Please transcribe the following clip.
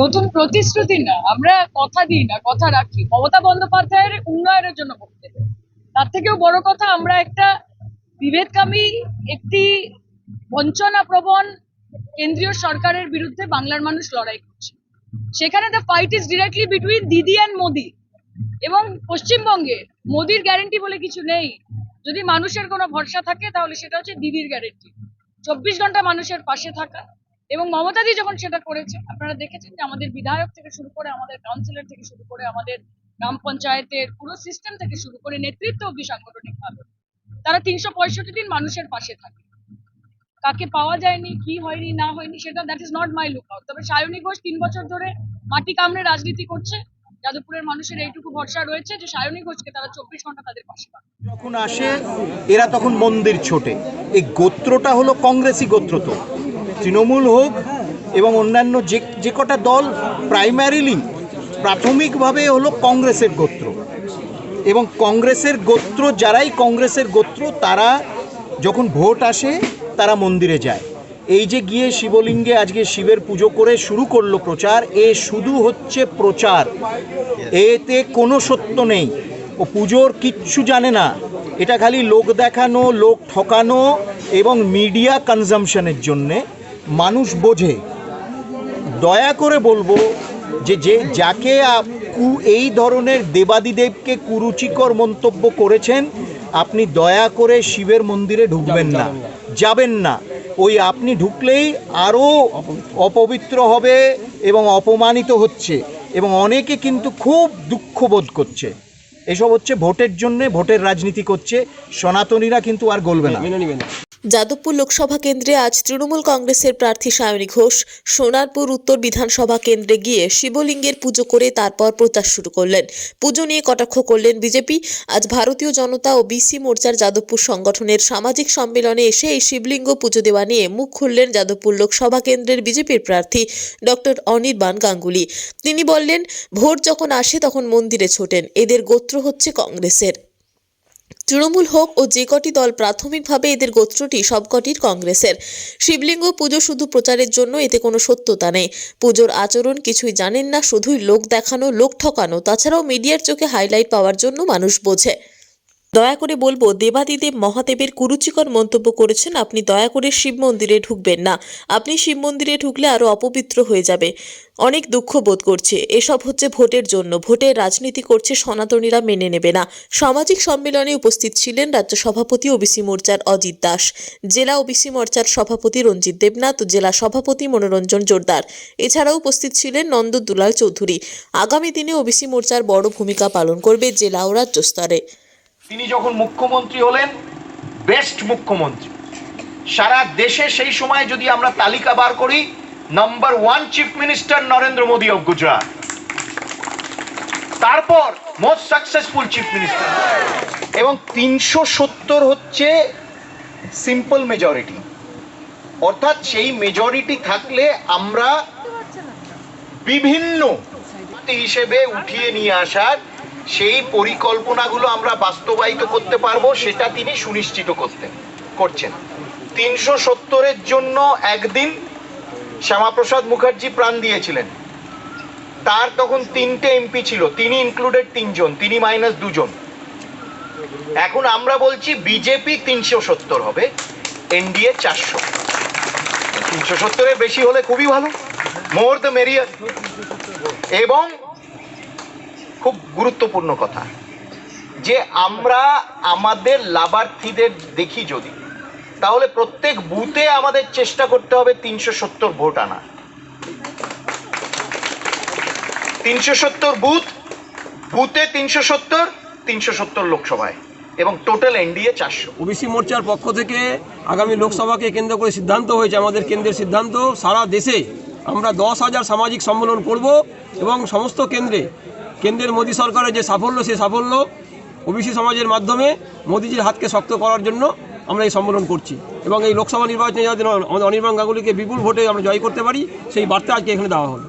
নতুন প্রতিশ্রুতি না। আমরা কথা দিই না, কথা রাখি। মমতা বন্দ্যোপাধ্যায়ের উন্নয়নের জন্য করতে তার থেকেও বড় কথা, আমরা একটা বিভেদকামী একটি বঞ্চনা প্রবণ কেন্দ্রীয় সরকারের বিরুদ্ধে বাংলার মানুষ লড়াই করছে। সেখানে the fight is directly between Didi and Modi. এবং পশ্চিমবঙ্গে মোদির গ্যারেন্টি বলে কিছু নেই। যদি মানুষের কোনো ভরসা থাকে, তাহলে সেটা হচ্ছে দিদির গ্যারেন্টি চব্বিশ ঘণ্টা মানুষের পাশে থাকা। এবং মমতাদি যখন সেটা করেছে, আপনারা দেখেছেন যে আমাদের বিধায়ক থেকে শুরু করে আমাদের কাউন্সিলর থেকে শুরু করে আমাদের গ্রাম পঞ্চায়েতের পুরো সিস্টেম থেকে শুরু করে নেতৃত্ব অব্দি সাংগঠনিক ভাবে তারা তিনশো পঁয়ষট্টি দিন মানুষের পাশে থাকে। কাকে পাওয়া যায়নি, কি হয়নি, না হয়নি, সেটা that is not my lookout out তবে সায়নী ঘোষ তিন বছর ধরে মাটি কামড়ে রাজনীতি করছে, যাদবপুরের মানুষের এইটুকু ভরসা রয়েছে যে সায়নী ঘোষকে তারা চব্বিশ ঘণ্টা তাদের পাশে পাবে যখন আসে, এরা তখন মন্দির ছোটে। এই গোত্রটা হলো কংগ্রেসি গোত্র তো। তৃণমূল হোক এবং অন্যান্য যে যে কটা দল প্রাইমারিলি প্রাথমিকভাবে হলো কংগ্রেসের গোত্র। এবং কংগ্রেসের গোত্র, যারাই কংগ্রেসের গোত্র, তারা যখন ভোট আসে, তারা মন্দিরে যায়। এই যে গিয়ে শিবলিঙ্গে আজকে শিবের পুজো করে শুরু করল প্রচার, এ শুধু হচ্ছে প্রচার। এতে কোনো সত্য নেই। ও পুজোর কিচ্ছু জানে না। এটা খালি লোক দেখানো, লোক ঠকানো এবং মিডিয়া কনজামশনের জন্যে। মানুষ বোঝে দয়া করে বলব যে যে যাকে আপ- কু এই ধরনের দেবাদিদেবকে কুরুচিকর মন্তব্য করেছেন আপনি দয়া করে শিবের মন্দিরে ঢুকবেন না যাবেন না। ওই আপনি ঢুকলেই আরও অপবিত্র হবে এবং অপমানিত হচ্ছে এবং অনেকে কিন্তু খুব দুঃখ বোধ করছে। এসব হচ্ছে ভোটের জন্যে ভোটের রাজনীতি করছে সনাতনীরা কিন্তু আর গলবে না। যাদবপুর লোকসভা কেন্দ্রে আজ তৃণমূল কংগ্রেসের প্রার্থী সায়নী ঘোষ সোনারপুর উত্তর বিধানসভা কেন্দ্রে গিয়ে শিবলিঙ্গের পুজো করে তারপর প্রচার শুরু করলেন। পুজো নিয়ে কটাক্ষ করলেন বিজেপি। আজ ভারতীয় জনতা ও বিসি মোর্চার যাদবপুর সংগঠনের সামাজিক সম্মেলনে এসে এই শিবলিঙ্গ পুজো দেওয়া নিয়ে মুখ খুললেন যাদবপুর লোকসভা কেন্দ্রের বিজেপির প্রার্থী ডক্টর অনির্বাণ গাঙ্গুলি। তিনি বললেন, ভোট যখন আসে তখন মন্দিরে ছোটেন, এদের গোত্র হচ্ছে কংগ্রেসের। তৃণমূল হোক ও যে কটি দল প্রাথমিকভাবে এদের গোত্রটি সবকটির কংগ্রেসের। শিবলিঙ্গ পুজো শুধু প্রচারের জন্য, এতে কোনো সত্যতা নেই। পুজোর আচরণ কিছুই জানেন না, শুধুই লোক দেখানো, লোক ঠকানো। তাছাড়াও মিডিয়ার চোখে হাইলাইট পাওয়ার জন্য মানুষ বোঝে। দয়া করে বলব, দেবাদিদেব মহাদেবের কুরুচিকর মন্তব্য করেছেন, আপনি দয়া করে শিব মন্দিরে ঢুকবেন না। আপনি শিব মন্দিরে ঢুকলে আরও অপবিত্র হয়ে যাবে। অনেক দুঃখ বোধ করছে। এসব হচ্ছে ভোটের জন্য। ভোটের রাজনীতি করছে সনাতনীরা মেনে নেবে না। সামাজিক সম্মেলনে উপস্থিত ছিলেন রাজ্য সভাপতি ওবিসি মোর্চার অজিত দাস, জেলা ওবিসি মোর্চার সভাপতি রঞ্জিত দেবনাথ, জেলা সভাপতি মনোরঞ্জন জোরদার। এছাড়াও উপস্থিত ছিলেন নন্দ দুলাল চৌধুরী। আগামী দিনে ওবিসি মোর্চার বড় ভূমিকা পালন করবে জেলা ও রাজ্য স্তরে। তিনি যখন মুখ্যমন্ত্রী হলেন বেস্ট মুখ্যমন্ত্রী। সারা দেশে সেই সময় যদি আমরা তালিকা বার করি number one chief minister Narendra Modi of Gujarat তারপর মোস্ট সাকসেসফুল চিফ মিনিস্টার এবং তিনশো সত্তর হচ্ছে সিম্পল মেজরিটি অর্থাৎ সেই মেজরিটি থাকলে আমরা বিভিন্ন হিসেবে উঠিয়ে নিয়ে আসার সেই পরিকল্পনাগুলো আমরা বাস্তবায়িত করতে পারব, সেটা তিনি সুনিশ্চিত করতে করছেন। তিনশো সত্তরের জন্য একদিন শ্যামাপ্রসাদ মুখার্জি প্রাণ দিয়েছিলেন। তার তখন তিনটে এমপি ছিল, তিনি ইনক্লুডেড তিনজন, তিনি মাইনাস দুজন। এখন আমরা বলছি বিজেপি তিনশো সত্তর হবে, এনডিএ চারশো। তিনশো সত্তরের বেশি হলে খুবই ভালো। মোর দ্য মেরিয়ার এবং খুব গুরুত্বপূর্ণ কথা। যে আমরা আমাদের লাভার্থীদের দেখি যদি, তাহলে প্রত্যেক বুথে আমাদের চেষ্টা করতে হবে তিনশো সত্তর ভোট আনা তিনশো সত্তর বুথ, বুথে তিনশো সত্তর তিনশো সত্তর লোকসভায়, এবং টোটাল এনডিএ চারশো। ওবিসি মোর্চার পক্ষ থেকে আগামী লোকসভাকে কেন্দ্র করে সিদ্ধান্ত হয়েছে, আমাদের কেন্দ্রের সিদ্ধান্ত, সারা দেশে আমরা দশ হাজার সামাজিক সম্মেলন করব এবং সমস্ত কেন্দ্রে কেন্দ্রের মোদী সরকারের যে সাফল্য, সেই সাফল্য ওবিসি সমাজের মাধ্যমে মোদীজির হাতকে শক্ত করার জন্য আমরা এই সম্মেলন করছি এবং এই লোকসভা নির্বাচনে যাতে আমাদের অনির্বাণ গাঙ্গুলিকে বিপুল ভোটে আমরা জয় করতে পারি, সেই বার্তা আজকে এখানে দেওয়া হলো।